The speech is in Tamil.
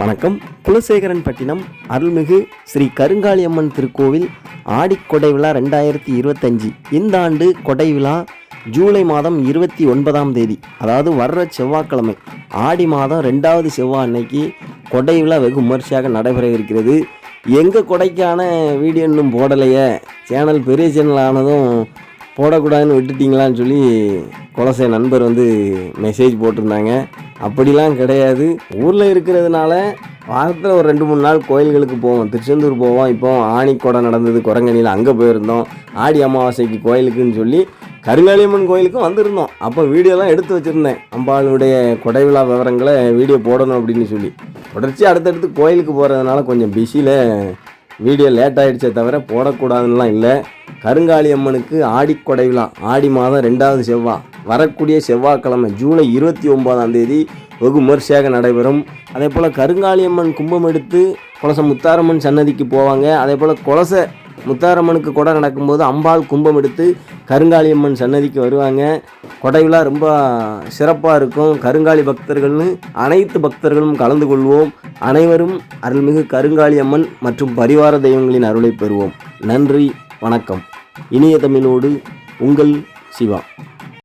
வணக்கம். குலசேகரன் பட்டினம் அருள்மிகு ஸ்ரீ கருங்காளியம்மன் திருக்கோவில் ஆடிக்கொடை விழா ரெண்டாயிரத்தி இருபத்தஞ்சி. இந்த ஆண்டு கொடை விழா ஜூலை மாதம் இருபத்தி ஒன்பதாம் தேதி அதாவது வர்ற செவ்வாய்க்கிழமை. ஆடி மாதம் ரெண்டாவது செவ்வாய் அன்னைக்கு கொடை விழா வெகு விமர்சையாக நடைபெற இருக்கிறது எங்கள் கொடைக்கான வீடியோ இன்னும் போடலையே. சேனல் பெரிய சேனல் ஆனதும் போடக்கூடாதுன்னு விட்டுட்டீங்களான்னு சொல்லி குலசை நண்பர் வந்து மெசேஜ் போட்டிருந்தாங்க. அப்படிலாம் கிடையாது. ஊரில் இருக்கிறதுனால வாரத்தில் ஒரு ரெண்டு மூணு நாள் கோயில்களுக்கு போவோம். திருச்செந்தூர் போவோம். இப்போ ஆணிக்கொடை நடந்தது குரங்கணியில் அங்கே போயிருந்தோம். ஆடி அமாவாசைக்கு கோயிலுக்குன்னு சொல்லி கருங்காளியம்மன் கோயிலுக்கும் வந்திருந்தோம். அப்போ வீடியோலாம் எடுத்து வச்சுருந்தேன். அம்பாளுடைய கொடை விழா விவரங்களை வீடியோ போடணும் அப்படின்னு சொல்லி. தொடர்ச்சி அடுத்தடுத்து கோயிலுக்கு போகிறதுனால கொஞ்சம் பிஸியில் வீடியோ லேட் ஆகிடுச்சே தவிர போடக்கூடாதுன்னெலாம் இல்லை. கருங்காளியம்மனுக்கு ஆடிக்கொடை விழா ஆடி மாதம் ரெண்டாவது செவ்வாய் வரக்கூடிய செவ்வாய்க்கிழமை ஜூலை இருபத்தி ஒன்பதாம் தேதி வெகு விமர்சையாக நடைபெறும். அதே போல் கருங்காளியம்மன் கும்பம் எடுத்து குலச முத்தாரம்மன் சன்னதிக்கு போவாங்க. அதே போல் குலச முத்தாரம்மனுக்கு கொடை நடக்கும்போது அம்பாள் கும்பம் எடுத்து கருங்காளியம்மன் சன்னதிக்கு வருவாங்க. கொடை விழா ரொம்ப சிறப்பாக இருக்கும். கருங்காலி பக்தர்கள்னு அனைத்து பக்தர்களும் கலந்து கொள்வோம். அனைவரும் அருள்மிகு கருங்காளியம்மன் மற்றும் பரிவார தெய்வங்களின் அருளை பெறுவோம். நன்றி வணக்கம். இனிய தமிழோடு உங்கள் சிவா.